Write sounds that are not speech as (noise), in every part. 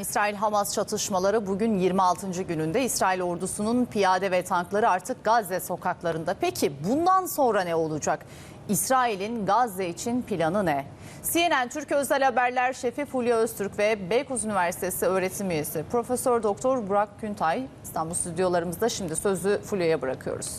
İsrail-Hamas çatışmaları bugün 26. gününde İsrail ordusunun piyade ve tankları artık Gazze sokaklarında. Peki bundan sonra ne olacak? İsrail'in Gazze için planı ne? CNN Türk Özel Haberler Şefi Fulya Öztürk ve Beykoz Üniversitesi öğretim üyesi Profesör Doktor Burak Küntay İstanbul stüdyolarımızda şimdi sözü Fulya'ya bırakıyoruz.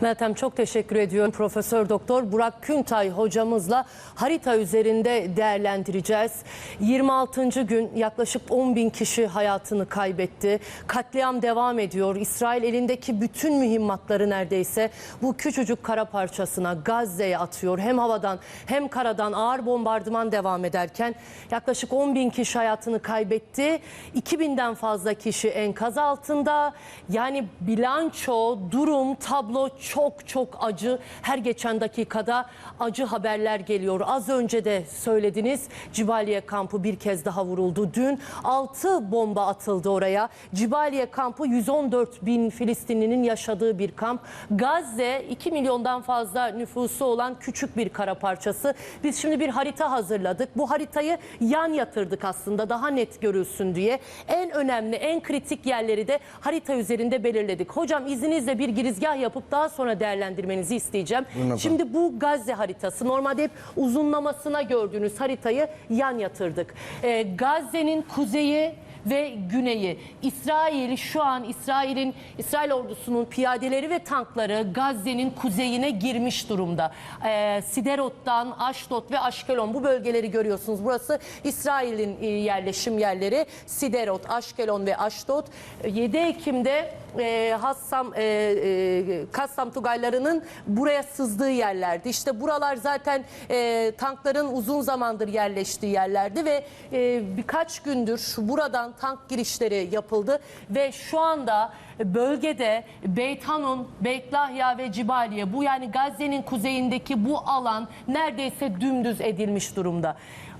Meltem çok teşekkür ediyorum. Profesör Doktor Burak Küntay hocamızla harita üzerinde değerlendireceğiz. 26. gün yaklaşık 10 bin kişi hayatını kaybetti. Katliam devam ediyor. İsrail elindeki bütün mühimmatları neredeyse bu küçücük kara parçasına Gazze'ye atıyor. Hem havadan hem karadan ağır bombardıman devam ederken yaklaşık 10 bin kişi hayatını kaybetti. 2000'den fazla kişi enkaz altında. Yani bilanço, durum, tablo çok çok acı. Her geçen dakikada acı haberler geliyor. Az önce de söylediniz Cibaliye kampı bir kez daha vuruldu. Dün 6 bomba atıldı oraya. Cibaliye kampı 114 bin Filistinlinin yaşadığı bir kamp. Gazze 2 milyondan fazla nüfusu olan küçük bir kara parçası. Biz şimdi bir harita hazırladık. Bu haritayı yan yatırdık aslında daha net görülsün diye. En önemli, en kritik yerleri de harita üzerinde belirledik. Hocam izninizle bir girizgah yapıp daha sonra değerlendirmenizi isteyeceğim. Efendim. Şimdi bu Gazze haritası normalde hep uzunlamasına gördüğünüz haritayı yan yatırdık. Ee, Gazze'nin kuzeyi ve güneyi. İsrail şu an İsrail'in İsrail ordusunun piyadeleri ve tankları Gazze'nin kuzeyine girmiş durumda. Ee, Siderot'tan Aşdod ve Aşkelon bu bölgeleri görüyorsunuz. Burası İsrail'in e, yerleşim yerleri. Siderot, Aşkelon ve Aşdod. Ee, 7 Ekim'de e, Hassam e, e, Kassam Tugaylarının buraya sızdığı yerlerdi. İşte buralar zaten e, tankların uzun zamandır yerleştiği yerlerdi ve e, birkaç gündür buradan tank girişleri yapıldı ve şu anda bölgede Beyt Hanun, Beytlahya ve Cibaliye bu yani Gazze'nin kuzeyindeki bu alan neredeyse dümdüz edilmiş durumda.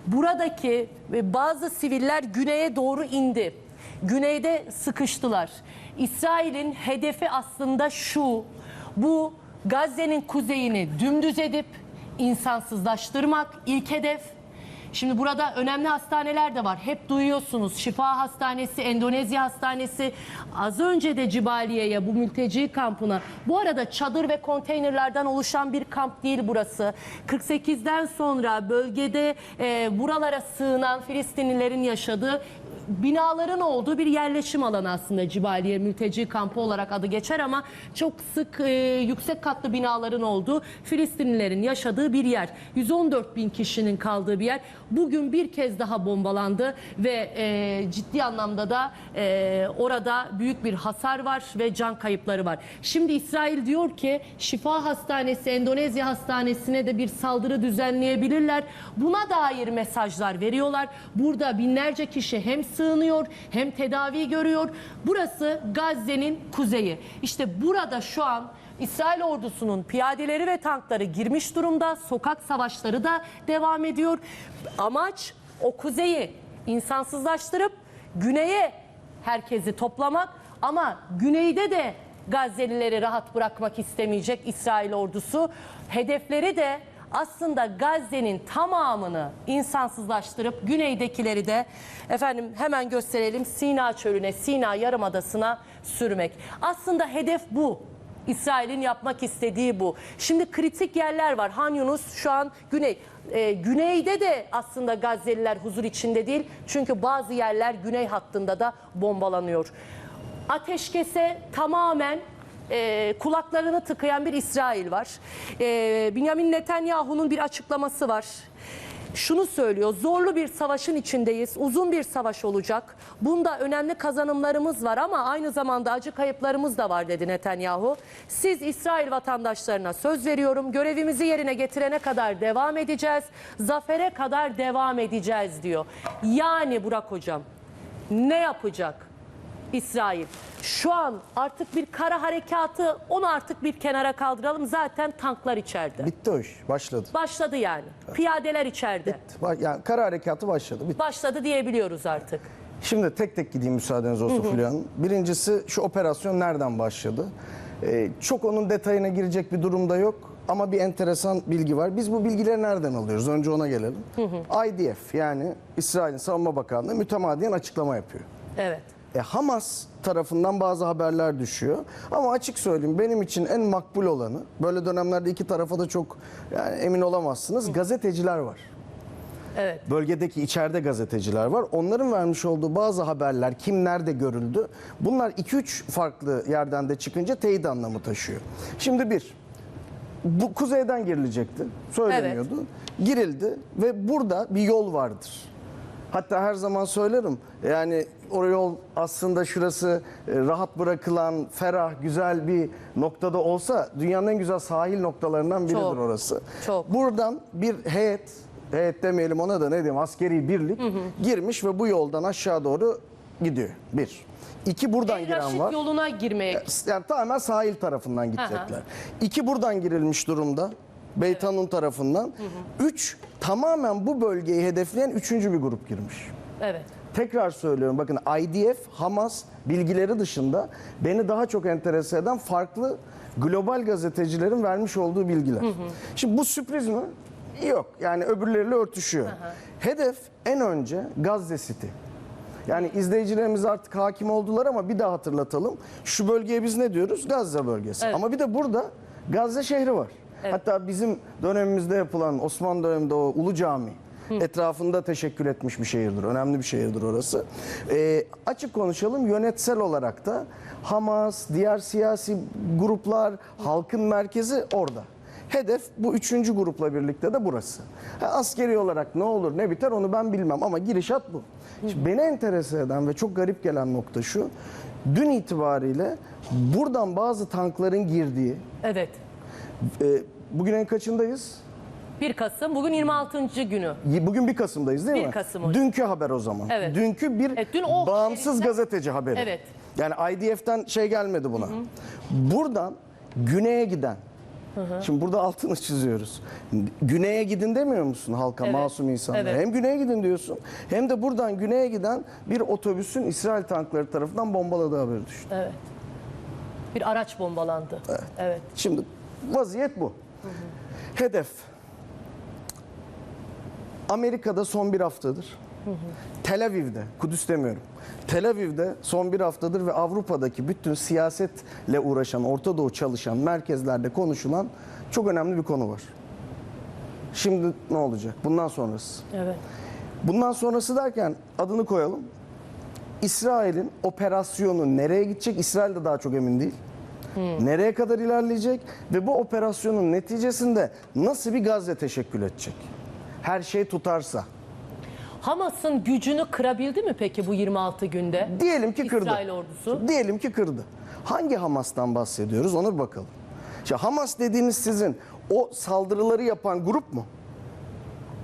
Buradaki e, bazı siviller güneye doğru indi. Güneyde sıkıştılar. İsrail'in hedefi aslında şu. Bu Gazze'nin kuzeyini dümdüz edip insansızlaştırmak ilk hedef. Şimdi burada önemli hastaneler de var. Hep duyuyorsunuz. Şifa Hastanesi, Endonezya Hastanesi. Az önce de Cibaliye'ye bu mülteci kampına. Bu arada çadır ve konteynerlerden oluşan bir kamp değil burası. 48'den sonra bölgede e, buralara sığınan Filistinlilerin yaşadığı binaların olduğu bir yerleşim alanı aslında Cibaliye mülteci kampı olarak adı geçer ama çok sık e, yüksek katlı binaların olduğu Filistinlilerin yaşadığı bir yer. 114 bin kişinin kaldığı bir yer. Bugün bir kez daha bombalandı ve e, ciddi anlamda da e, orada büyük bir hasar var ve can kayıpları var. Şimdi İsrail diyor ki Şifa Hastanesi, Endonezya Hastanesi'ne de bir saldırı düzenleyebilirler. Buna dair mesajlar veriyorlar. Burada binlerce kişi hem sığınıyor hem tedavi görüyor. Burası Gazze'nin kuzeyi. İşte burada şu an İsrail ordusunun piyadeleri ve tankları girmiş durumda. Sokak savaşları da devam ediyor. Amaç o kuzeyi insansızlaştırıp güneye herkesi toplamak ama güneyde de Gazze'lileri rahat bırakmak istemeyecek İsrail ordusu. Hedefleri de aslında Gazze'nin tamamını insansızlaştırıp güneydekileri de efendim hemen gösterelim Sina çölüne, Sina yarımadasına sürmek. Aslında hedef bu. İsrail'in yapmak istediği bu. Şimdi kritik yerler var. Han Yunus şu an güney. Ee, güneyde de aslında Gazze'liler huzur içinde değil. Çünkü bazı yerler güney hattında da bombalanıyor. Ateşkese tamamen e, kulaklarını tıkayan bir İsrail var. E, Benjamin Netanyahu'nun bir açıklaması var. Şunu söylüyor, zorlu bir savaşın içindeyiz, uzun bir savaş olacak. Bunda önemli kazanımlarımız var ama aynı zamanda acı kayıplarımız da var dedi Netanyahu. Siz İsrail vatandaşlarına söz veriyorum, görevimizi yerine getirene kadar devam edeceğiz, zafere kadar devam edeceğiz diyor. Yani Burak Hocam ne yapacak? İsrail. Şu an artık bir kara harekatı onu artık bir kenara kaldıralım. Zaten tanklar içeride. Bitti o iş. Başladı. Başladı yani. Piyadeler içeride. Ba- Yani kara harekatı başladı. Bitti. Başladı diyebiliyoruz artık. Şimdi tek tek gideyim müsaadeniz olsun Fulya Hanım. Birincisi şu operasyon nereden başladı? Ee, çok onun detayına girecek bir durumda yok. Ama bir enteresan bilgi var. Biz bu bilgileri nereden alıyoruz? Önce ona gelelim. IDF yani İsrail'in Savunma Bakanlığı mütemadiyen açıklama yapıyor. Evet. E, Hamas tarafından bazı haberler düşüyor. Ama açık söyleyeyim benim için en makbul olanı, böyle dönemlerde iki tarafa da çok yani emin olamazsınız, gazeteciler var. Evet. Bölgedeki içeride gazeteciler var. Onların vermiş olduğu bazı haberler kim nerede görüldü. Bunlar 2-3 farklı yerden de çıkınca teyit anlamı taşıyor. Şimdi bir, bu kuzeyden girilecekti. Söyleniyordu. Girildi ve burada bir yol vardır. Hatta her zaman söylerim. Yani o yol aslında şurası e, rahat bırakılan, ferah, güzel bir noktada olsa dünyanın en güzel sahil noktalarından biridir Çok, orası. çok. Buradan bir heyet, heyet demeyelim ona da ne diyeyim askeri birlik girmiş ve bu yoldan aşağı doğru gidiyor. Bir. İki buradan El giren Raşit var. yoluna girmeye Yani tamamen sahil tarafından gidecekler. İki buradan girilmiş durumda. Beyt Hanun tarafından. Üç tamamen bu bölgeyi hedefleyen üçüncü bir grup girmiş. Evet. Tekrar söylüyorum bakın IDF, Hamas bilgileri dışında beni daha çok enterese eden farklı global gazetecilerin vermiş olduğu bilgiler. Şimdi bu sürpriz mi? Yok. Yani öbürleriyle örtüşüyor. Hedef en önce Gazze City. Yani izleyicilerimiz artık hakim oldular ama bir daha hatırlatalım. Şu bölgeye biz ne diyoruz? Gazze bölgesi. Evet. Ama bir de burada Gazze şehri var. Hatta bizim dönemimizde yapılan Osmanlı döneminde o Ulu Cami etrafında teşekkül etmiş bir şehirdir. Önemli bir şehirdir orası. Ee, açık konuşalım yönetsel olarak da Hamas, diğer siyasi gruplar, halkın merkezi orada. Hedef bu üçüncü grupla birlikte de burası. Ha, askeri olarak ne olur ne biter onu ben bilmem ama girişat bu. Şimdi beni enterese eden ve çok garip gelen nokta şu. Dün itibariyle buradan bazı tankların girdiği, Evet. E, bugün en kaçındayız? 1 Kasım bugün 26. günü. Bugün 1 Kasım'dayız değil 1 mi? Kasım hocam. Dünkü haber o zaman. Evet. Dünkü bir Evet, dün o bağımsız şeritten- gazeteci haberi. Evet. Yani IDF'den şey gelmedi buna. Buradan güneye giden. Şimdi burada altını çiziyoruz. Güneye gidin demiyor musun halka, Evet. masum insanlara? Evet. Hem güneye gidin diyorsun, hem de buradan güneye giden bir otobüsün İsrail tankları tarafından bombaladığı haberi düştü. Evet. Bir araç bombalandı. Evet. Şimdi vaziyet bu. Hedef. Amerika'da son bir haftadır. Tel Aviv'de, Kudüs demiyorum. Tel Aviv'de son bir haftadır ve Avrupa'daki bütün siyasetle uğraşan, Orta Doğu çalışan merkezlerde konuşulan çok önemli bir konu var. Şimdi ne olacak? Bundan sonrası. Evet. Bundan sonrası derken adını koyalım. İsrail'in operasyonu nereye gidecek? İsrail de daha çok emin değil. Nereye kadar ilerleyecek ve bu operasyonun neticesinde nasıl bir Gazze teşekkül edecek? Her şey tutarsa. Hamas'ın gücünü kırabildi mi peki bu 26 günde? Diyelim ki kırdı. İsrail ordusu. Diyelim ki kırdı. Hangi Hamas'tan bahsediyoruz ona bir bakalım. İşte Hamas dediğiniz sizin o saldırıları yapan grup mu?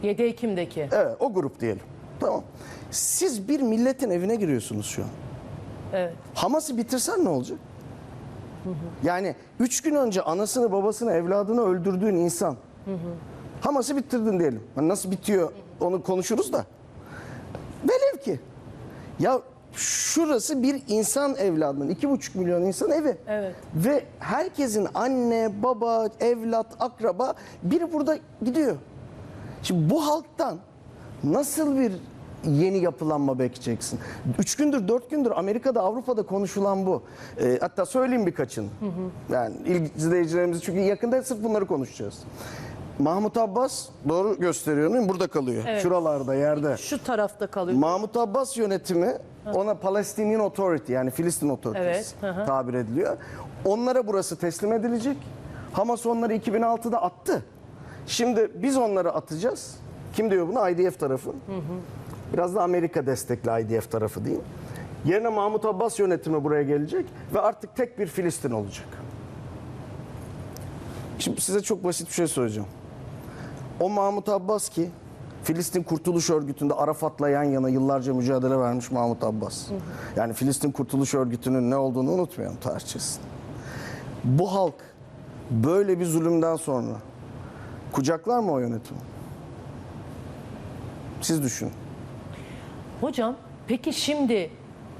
7 Ekim'deki. Evet o grup diyelim. Tamam. Siz bir milletin evine giriyorsunuz şu an. Evet. Hamas'ı bitirsen ne olacak? Yani üç gün önce anasını, babasını, evladını öldürdüğün insan. Hamas'ı bitirdin diyelim. Hani nasıl bitiyor onu konuşuruz da. Velev ki. Ya şurası bir insan evladının, iki buçuk milyon insan evi. Evet. Ve herkesin anne, baba, evlat, akraba biri burada gidiyor. Şimdi bu halktan nasıl bir yeni yapılanma bekleyeceksin? Üç gündür, dört gündür Amerika'da, Avrupa'da konuşulan bu. Ee, hatta söyleyeyim birkaçını. Yani ilgi izleyicilerimiz çünkü yakında sırf bunları konuşacağız. Mahmut Abbas doğru gösteriyor değil mi? Burada kalıyor. Evet. Şuralarda yerde. Şu tarafta kalıyor. Mahmut Abbas yönetimi ona Palestinian Authority yani Filistin Otoritesi Evet, hı hı. tabir ediliyor. Onlara burası teslim edilecek. Hamas onları 2006'da attı. Şimdi biz onları atacağız. Kim diyor bunu? IDF tarafı. Biraz da Amerika destekli IDF tarafı diyeyim. Yerine Mahmut Abbas yönetimi buraya gelecek ve artık tek bir Filistin olacak. Şimdi size çok basit bir şey söyleyeceğim. O Mahmut Abbas ki Filistin Kurtuluş Örgütü'nde Arafat'la yan yana yıllarca mücadele vermiş Mahmut Abbas. Yani Filistin Kurtuluş Örgütü'nün ne olduğunu unutmayalım tarihçesinde. Bu halk böyle bir zulümden sonra kucaklar mı o yönetimi? Siz düşünün. Hocam peki şimdi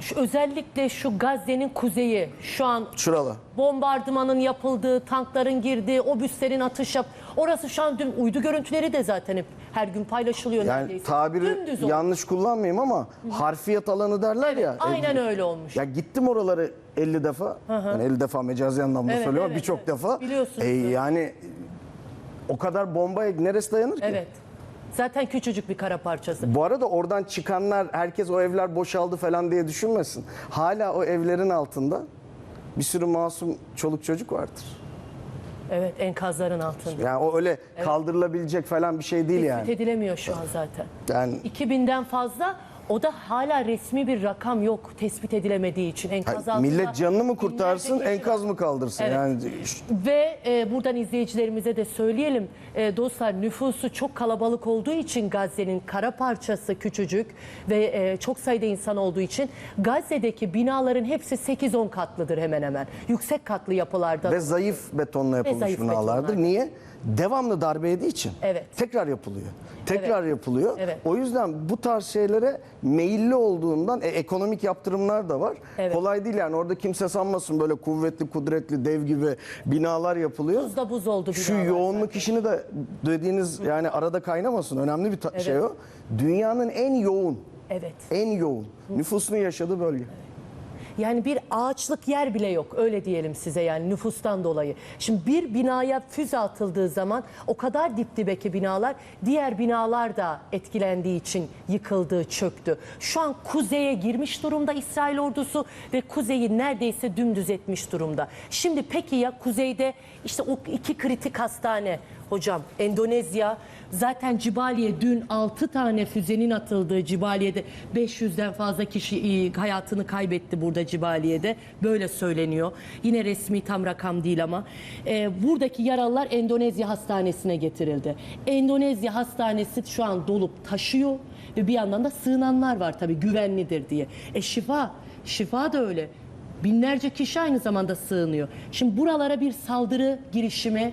şu, özellikle şu Gazze'nin kuzeyi şu an Şuralar. bombardımanın yapıldığı, tankların girdiği, obüslerin atış yap. Orası şu an dün uydu görüntüleri de zaten hep her gün paylaşılıyor Yani neredeyse. tabiri Dümdüz oldu. yanlış kullanmayayım ama harfiyat alanı derler ya. Aynen öyle olmuş. Ya gittim oraları 50 defa. Yani 50 defa mecazi anlamda Evet, söylüyorum ama evet, birçok evet. defa. Biliyorsunuz E, yani o kadar bombaya neresi dayanır ki? Evet. Zaten küçücük bir kara parçası. Bu arada oradan çıkanlar herkes o evler boşaldı falan diye düşünmesin. Hala o evlerin altında bir sürü masum çoluk çocuk vardır. Evet enkazların altında. Yani o öyle kaldırılabilecek falan bir şey değil Tespit yani. edilemiyor şu an zaten. Yani 2000'den fazla o da hala resmi bir rakam yok tespit edilemediği için enkaz altında. millet canını mı binlerce kurtarsın, kişi var. enkaz mı kaldırsın? Evet. Yani Ve e, buradan izleyicilerimize de söyleyelim. E, dostlar nüfusu çok kalabalık olduğu için Gazze'nin kara parçası küçücük ve e, çok sayıda insan olduğu için Gazze'deki binaların hepsi 8-10 katlıdır hemen hemen. Yüksek katlı yapılarda. ve zayıf betonla yapılmış zayıf binalardır. betonlar. Niye? Devamlı darbe yediği için. Evet. Tekrar yapılıyor. Tekrar yapılıyor. Evet. O yüzden bu tarz şeylere meyilli olduğundan e, ekonomik yaptırımlar da var. Evet. Kolay değil yani orada kimse sanmasın böyle kuvvetli, kudretli, dev gibi binalar yapılıyor. Buzda buz oldu Şu binalar yoğunluk zaten. işini de dediğiniz yani arada kaynamasın. Önemli bir Evet. şey o. Dünyanın en yoğun, Evet. en yoğun nüfusunun yaşadığı bölge. Yani bir ağaçlık yer bile yok öyle diyelim size yani nüfustan dolayı. Şimdi bir binaya füze atıldığı zaman o kadar dip dibeki binalar diğer binalar da etkilendiği için yıkıldı, çöktü. Şu an kuzeye girmiş durumda İsrail ordusu ve kuzeyi neredeyse dümdüz etmiş durumda. Şimdi peki ya kuzeyde işte o iki kritik hastane hocam Endonezya zaten Cibaliye dün 6 tane füzenin atıldığı Cibaliye'de 500'den fazla kişi e, hayatını kaybetti burada Cibaliye'de. Böyle söyleniyor. Yine resmi tam rakam değil ama. E, buradaki yaralılar Endonezya hastanesine getirildi. Endonezya hastanesi şu an dolup taşıyor ve bir yandan da sığınanlar var tabii güvenlidir diye. E şifa, şifa da öyle. Binlerce kişi aynı zamanda sığınıyor. Şimdi buralara bir saldırı girişimi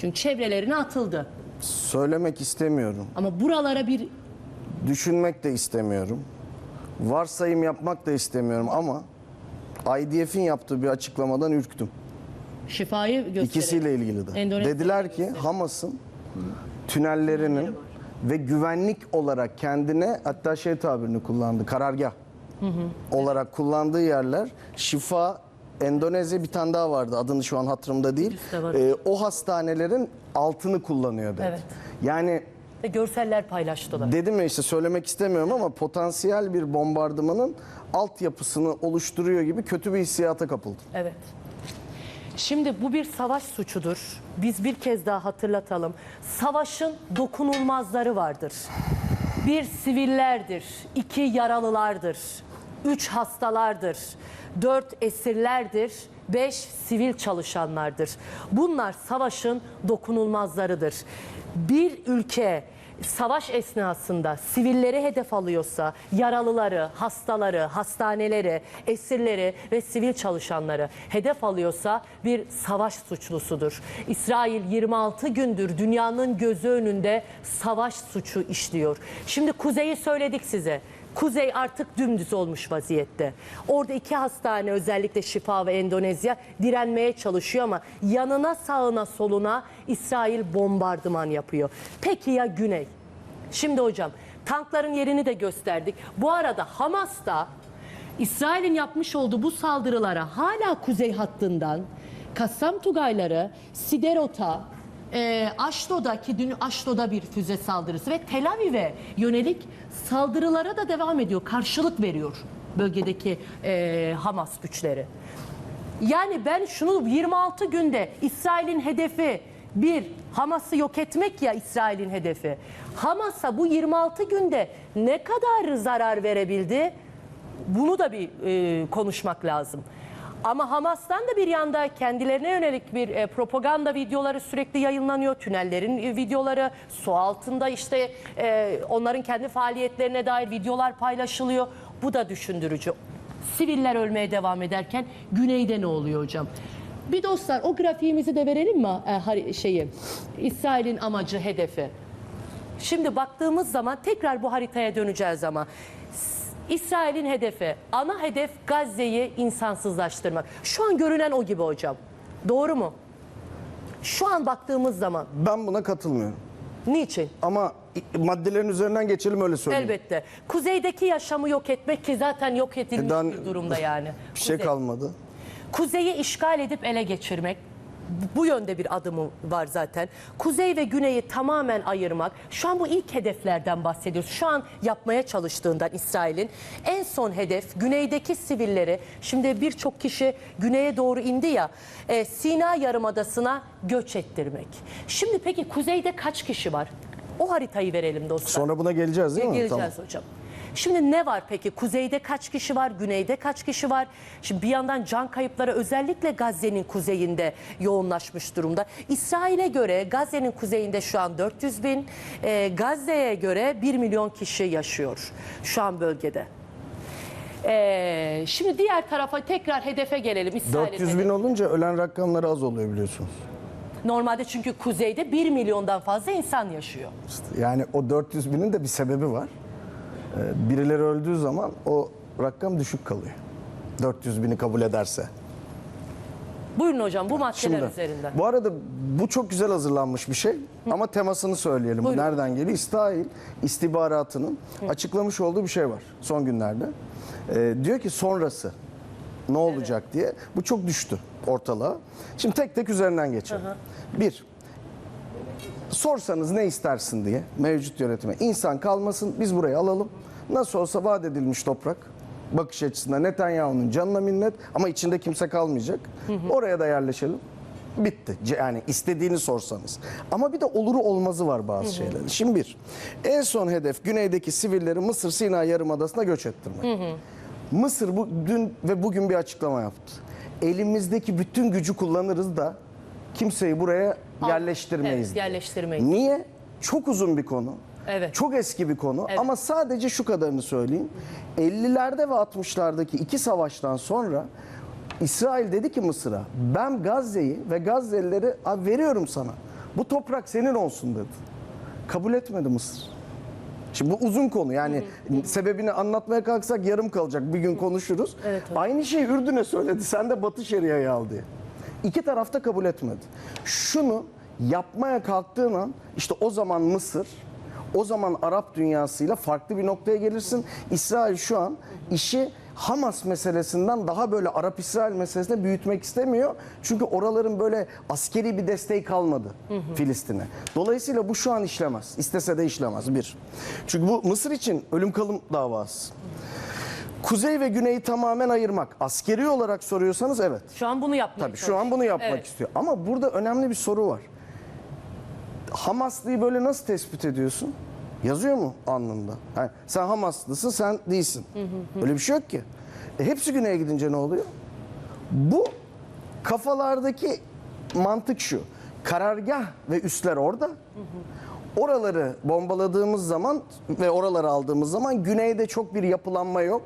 çünkü çevrelerine atıldı. Söylemek istemiyorum. Ama buralara bir düşünmek de istemiyorum. Varsayım yapmak da istemiyorum ama IDF'in yaptığı bir açıklamadan ürktüm. şifayı gösterelim. İkisiyle ilgili de. Endonezya Dediler ki Hamas'ın tünellerinin ve güvenlik olarak kendine hatta şey tabirini kullandı karargah olarak kullandığı yerler şifa Endonezya bir tane daha vardı adını şu an hatırımda değil. Ee, o hastanelerin altını kullanıyor dedi. Evet. Yani Ve görseller paylaştılar. Dedim ya işte söylemek istemiyorum ama potansiyel bir bombardımanın altyapısını oluşturuyor gibi kötü bir hissiyata kapıldım. Evet. Şimdi bu bir savaş suçudur. Biz bir kez daha hatırlatalım. Savaşın dokunulmazları vardır. Bir sivillerdir, iki yaralılardır, üç hastalardır, dört esirlerdir, beş sivil çalışanlardır. Bunlar savaşın dokunulmazlarıdır. Bir ülke savaş esnasında sivilleri hedef alıyorsa yaralıları, hastaları, hastaneleri, esirleri ve sivil çalışanları hedef alıyorsa bir savaş suçlusudur. İsrail 26 gündür dünyanın gözü önünde savaş suçu işliyor. Şimdi kuzeyi söyledik size. Kuzey artık dümdüz olmuş vaziyette. Orada iki hastane özellikle Şifa ve Endonezya direnmeye çalışıyor ama yanına sağına soluna İsrail bombardıman yapıyor. Peki ya Güney? Şimdi hocam tankların yerini de gösterdik. Bu arada Hamas da İsrail'in yapmış olduğu bu saldırılara hala kuzey hattından Kassam Tugayları, Siderot'a, e, Aşdo'daki dün Aşdo'da bir füze saldırısı ve Tel Aviv'e yönelik saldırılara da devam ediyor. Karşılık veriyor bölgedeki e, Hamas güçleri. Yani ben şunu 26 günde İsrail'in hedefi bir Hamas'ı yok etmek ya İsrail'in hedefi. Hamas'a bu 26 günde ne kadar zarar verebildi? Bunu da bir e, konuşmak lazım. Ama Hamas'tan da bir yanda kendilerine yönelik bir e, propaganda videoları sürekli yayınlanıyor. Tünellerin e, videoları, su altında işte e, onların kendi faaliyetlerine dair videolar paylaşılıyor. Bu da düşündürücü. Siviller ölmeye devam ederken güneyde ne oluyor hocam? Bir dostlar o grafiğimizi de verelim mi e, şeyi? İsrail'in amacı, hedefi. Şimdi baktığımız zaman tekrar bu haritaya döneceğiz ama İsrail'in hedefi, ana hedef Gazze'yi insansızlaştırmak. Şu an görünen o gibi hocam. Doğru mu? Şu an baktığımız zaman Ben buna katılmıyorum. niçin? Ama maddelerin üzerinden geçelim öyle söyleyeyim. Elbette. Kuzeydeki yaşamı yok etmek ki zaten yok edilmiş Neden- bir durumda yani. (laughs) Bir şey Kuzey. kalmadı. Kuzeyi işgal edip ele geçirmek bu- yönde bir adımı var zaten. Kuzey ve güneyi tamamen ayırmak. Şu an bu ilk hedeflerden bahsediyoruz. Şu an yapmaya çalıştığından İsrail'in en son hedef güneydeki sivilleri. Şimdi birçok kişi güneye doğru indi ya. e, Sina Yarımadası'na göç ettirmek. Şimdi peki kuzeyde kaç kişi var? O haritayı verelim dostlar. Sonra buna geleceğiz değil mi? Geleceğiz hocam. Şimdi ne var peki? Kuzeyde kaç kişi var? Güneyde kaç kişi var? Şimdi bir yandan can kayıpları özellikle Gazze'nin kuzeyinde yoğunlaşmış durumda. İsrail'e göre Gazze'nin kuzeyinde şu an 400 bin, e, Gazze'ye göre 1 milyon kişi yaşıyor şu an bölgede. E, şimdi diğer tarafa tekrar hedefe gelelim. İsrail'in 400 bin olunca ölen rakamları az oluyor biliyorsunuz. Normalde çünkü kuzeyde 1 milyondan fazla insan yaşıyor. Yani o 400 binin de bir sebebi var. Ee, Birileri öldüğü zaman o rakam düşük kalıyor. 400 bini kabul ederse. Buyurun hocam bu maddeler Şimdi, üzerinden. bu arada bu çok güzel hazırlanmış bir şey ama temasını söyleyelim. Bu Buyurun. nereden geliyor? İsrail istihbaratının açıklamış olduğu bir şey var son günlerde. Ee, diyor ki sonrası ne olacak diye. Bu çok düştü ortalığa. Şimdi tek tek üzerinden geçelim. Bir, sorsanız ne istersin diye mevcut yönetime. insan kalmasın biz burayı alalım. Nasıl olsa vaat edilmiş toprak bakış açısında Netanyahu'nun canına minnet ama içinde kimse kalmayacak. Oraya da yerleşelim. Bitti. Yani istediğini sorsanız. Ama bir de oluru olmazı var bazı şeylerin. Şimdi bir, en son hedef güneydeki sivilleri Mısır Sina Yarımadası'na göç ettirmek. Mısır bu, dün ve bugün bir açıklama yaptı. Elimizdeki bütün gücü kullanırız da kimseyi buraya yerleştirmeyiz. Evet, yerleştirmeyiz. Niye? Çok uzun bir konu. Evet. Çok eski bir konu Evet. ama sadece şu kadarını söyleyeyim. 50'lerde ve 60'lardaki iki savaştan sonra İsrail dedi ki Mısır'a ben Gazze'yi ve Gazze'lileri "Abi veriyorum sana. Bu toprak senin olsun dedi. Kabul etmedi Mısır. Şimdi bu uzun konu yani sebebini anlatmaya kalksak yarım kalacak bir gün konuşuruz. Evet, evet. Aynı şeyi Ürdün'e söyledi sen de Batı Şeria'yı al diye. İki taraf da kabul etmedi. Şunu yapmaya kalktığın an işte o zaman Mısır o zaman Arap dünyasıyla farklı bir noktaya gelirsin. İsrail şu an işi Hamas meselesinden daha böyle Arap-İsrail meselesine büyütmek istemiyor. Çünkü oraların böyle askeri bir desteği kalmadı Filistin'e. Dolayısıyla bu şu an işlemez. İstese de işlemez bir. Çünkü bu Mısır için ölüm kalım davası. Kuzey ve güneyi tamamen ayırmak. Askeri olarak soruyorsanız evet. Şu an bunu yapmaya Tabii şu an bunu yapmak Evet. istiyor. Ama burada önemli bir soru var. Hamaslıyı böyle nasıl tespit ediyorsun? Yazıyor mu alnında? Ha, sen Hamaslısın, sen değilsin. Öyle bir şey yok ki. E, hepsi güneye gidince ne oluyor? Bu kafalardaki mantık şu. Karargah ve üsler orada. Oraları bombaladığımız zaman ve oraları aldığımız zaman güneyde çok bir yapılanma yok.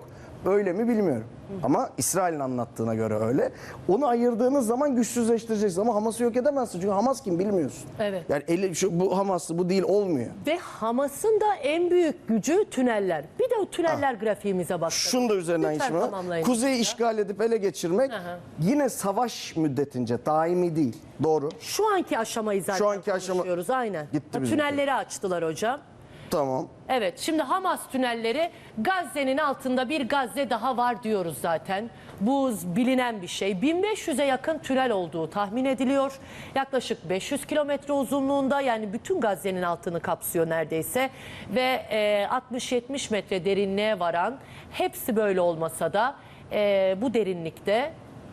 Öyle mi bilmiyorum. Ama İsrail'in anlattığına göre öyle. Onu ayırdığınız zaman güçsüzleştireceksin ama Hamas'ı yok edemezsin. Çünkü Hamas kim bilmiyorsun. Evet. Yani eli, şu, bu Hamas'ı bu değil olmuyor. Ve Hamas'ın da en büyük gücü tüneller. Bir de o tüneller grafiğimize bakalım. Şunu da üzerinden geçme. Kuzeyi işgal edip ele geçirmek yine savaş müddetince daimi değil. Doğru. Şu anki aşamayı zaten Şu anki aşama- konuşuyoruz aynen. Gitti Ha, tünelleri açtılar hocam. Tamam. Evet şimdi Hamas tünelleri Gazze'nin altında bir Gazze daha var diyoruz zaten. Bu bilinen bir şey. 1500'e yakın tünel olduğu tahmin ediliyor. Yaklaşık 500 kilometre uzunluğunda yani bütün Gazze'nin altını kapsıyor neredeyse. Ve e, 60-70 metre derinliğe varan hepsi böyle olmasa da e, bu derinlikte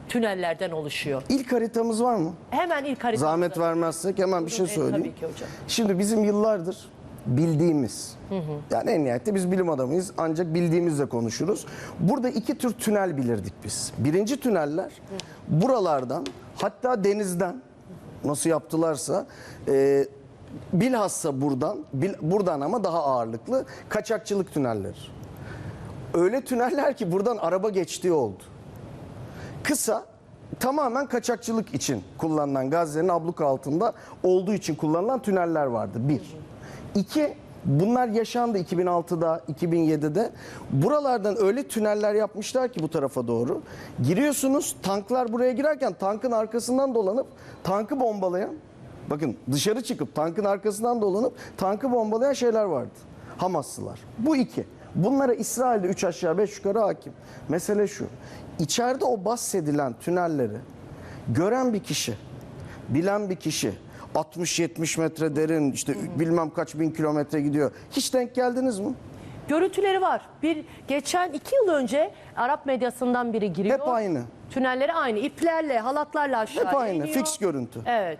tünellerden oluşuyor. İlk haritamız var mı? Hemen ilk haritamızda. Zahmet vermezsek hemen bir şey söyleyeyim. tabii ki hocam. Şimdi bizim yıllardır bildiğimiz, yani en nihayette biz bilim adamıyız ancak bildiğimizle konuşuruz. Burada iki tür tünel bilirdik biz. Birinci tüneller buralardan hatta denizden nasıl yaptılarsa e, bilhassa buradan, bil- buradan ama daha ağırlıklı kaçakçılık tünelleri. Öyle tüneller ki buradan araba geçtiği oldu. Kısa tamamen kaçakçılık için kullanılan Gazze'nin abluka altında olduğu için kullanılan tüneller vardı. Bir. İki, Bunlar yaşandı 2006'da, 2007'de. Buralardan öyle tüneller yapmışlar ki bu tarafa doğru. Giriyorsunuz, tanklar buraya girerken tankın arkasından dolanıp tankı bombalayan, bakın dışarı çıkıp tankın arkasından dolanıp tankı bombalayan şeyler vardı. Hamaslılar. Bu iki. Bunlara İsrail'de 3 aşağı 5 yukarı hakim. Mesele şu. İçeride o bahsedilen tünelleri gören bir kişi, bilen bir kişi 60-70 metre derin işte bilmem kaç bin kilometre gidiyor. Hiç denk geldiniz mi? Görüntüleri var. Bir geçen iki yıl önce Arap medyasından biri giriyor. Hep aynı. Tünelleri aynı. iplerle, halatlarla aşağıya Hep aynı. iniyor. Fix görüntü. Evet.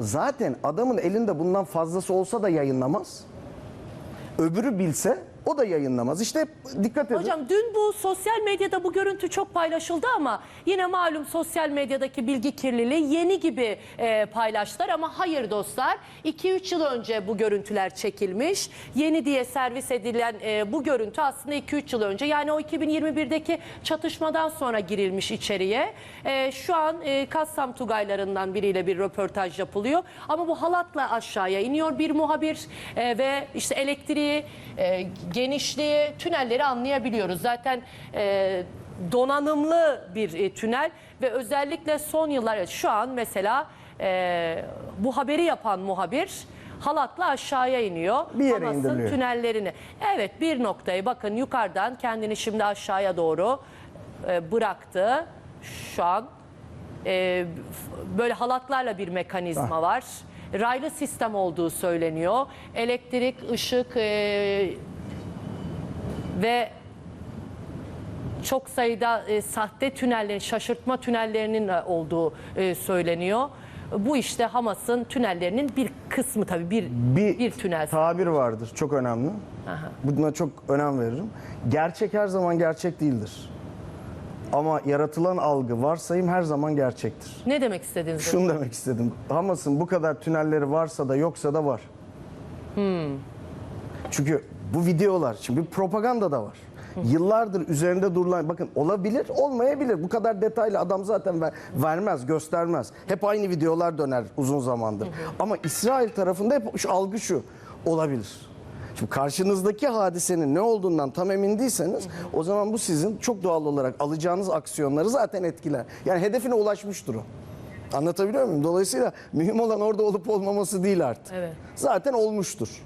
Zaten adamın elinde bundan fazlası olsa da yayınlamaz. Öbürü bilse o da yayınlamaz. İşte dikkat edin. Hocam dün bu sosyal medyada bu görüntü çok paylaşıldı ama yine malum sosyal medyadaki bilgi kirliliği yeni gibi e, paylaştılar ama hayır dostlar 2-3 yıl önce bu görüntüler çekilmiş. Yeni diye servis edilen e, bu görüntü aslında 2-3 yıl önce yani o 2021'deki çatışmadan sonra girilmiş içeriye. E, şu an e, Kassam Tugaylarından biriyle bir röportaj yapılıyor ama bu halatla aşağıya iniyor bir muhabir e, ve işte elektriği, e, genişliği, tünelleri anlayabiliyoruz. Zaten e, donanımlı bir e, tünel ve özellikle son yıllar şu an mesela e, bu haberi yapan muhabir halatla aşağıya iniyor. Bir yere Hamas'ın indiriliyor. tünellerini. Evet bir noktayı bakın yukarıdan kendini şimdi aşağıya doğru e, bıraktı. Şu an e, böyle halatlarla bir mekanizma var. Raylı sistem olduğu söyleniyor. Elektrik, ışık e, ve çok sayıda e, sahte tünellerin, şaşırtma tünellerinin e, olduğu e, söyleniyor. Bu işte Hamas'ın tünellerinin bir kısmı tabii bir bir, bir, tünel. tabir vardır çok önemli. Buna çok önem veririm. Gerçek her zaman gerçek değildir. Ama yaratılan algı, varsayım her zaman gerçektir. Ne demek istediniz? Şunu demek istedim. Hamas'ın bu kadar tünelleri varsa da yoksa da var. Çünkü bu videolar, şimdi bir propaganda da var. Yıllardır üzerinde durulan, bakın olabilir, olmayabilir. Bu kadar detaylı adam zaten ver- vermez, göstermez. Hep aynı videolar döner uzun zamandır. Ama İsrail tarafında hep şu algı şu, olabilir. Şimdi karşınızdaki hadisenin ne olduğundan tam emin değilseniz o zaman bu sizin çok doğal olarak alacağınız aksiyonları zaten etkiler. Yani hedefine ulaşmıştır o. Anlatabiliyor muyum? Dolayısıyla mühim olan orada olup olmaması değil artık. Evet. Zaten olmuştur.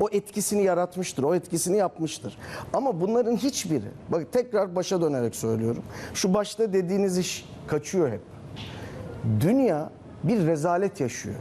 O etkisini yaratmıştır, o etkisini yapmıştır. Ama bunların hiçbiri, bak tekrar başa dönerek söylüyorum. Şu başta dediğiniz iş kaçıyor hep. Dünya bir rezalet yaşıyor.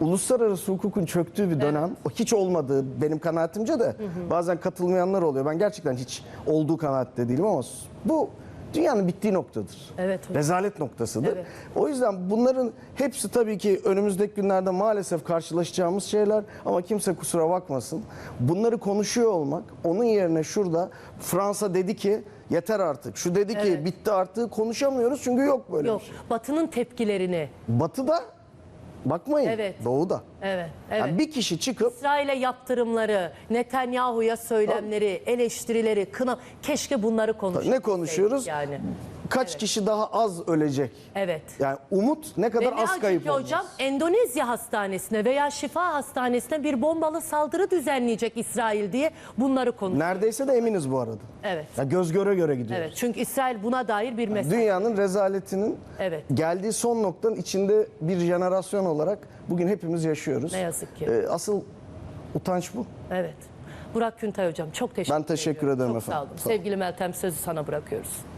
Uluslararası hukukun çöktüğü bir dönem, o hiç olmadığı benim kanaatimce de bazen katılmayanlar oluyor. Ben gerçekten hiç olduğu kanaatte değilim ama bu dünyanın bittiği noktadır. Evet. Rezalet noktasıdır. Evet. O yüzden bunların hepsi tabii ki önümüzdeki günlerde maalesef karşılaşacağımız şeyler ama kimse kusura bakmasın. Bunları konuşuyor olmak onun yerine şurada Fransa dedi ki yeter artık. Şu dedi ki Evet. bitti artık konuşamıyoruz çünkü yok böyle Yok. bir şey. Batı'nın tepkilerini. Batı'da bakmayın Evet. doğuda. Evet. Evet. Yani bir kişi çıkıp İsrail'e yaptırımları, Netanyahu'ya söylemleri, eleştirileri, kına keşke bunları konuşsaydık. ne konuşuyoruz? Yani. Kaç kişi daha az ölecek? Evet. Yani umut ne Ve kadar ne az acı kayıp olmaz. hocam Endonezya hastanesine veya şifa hastanesine bir bombalı saldırı düzenleyecek İsrail diye bunları konuşuyor. Neredeyse de eminiz bu arada. Evet. Ya göz göre göre gidiyoruz. Evet. Çünkü İsrail buna dair bir mesaj. Dünyanın rezaletinin Evet. geldiği son noktanın içinde bir jenerasyon olarak bugün hepimiz yaşıyoruz. Ne yazık ki. Ee, asıl utanç bu. Evet. Burak Küntay hocam çok teşekkür Ben teşekkür ederim Çok efendim. Sağ olun. Sağ olun. Sevgili Meltem sözü sana bırakıyoruz.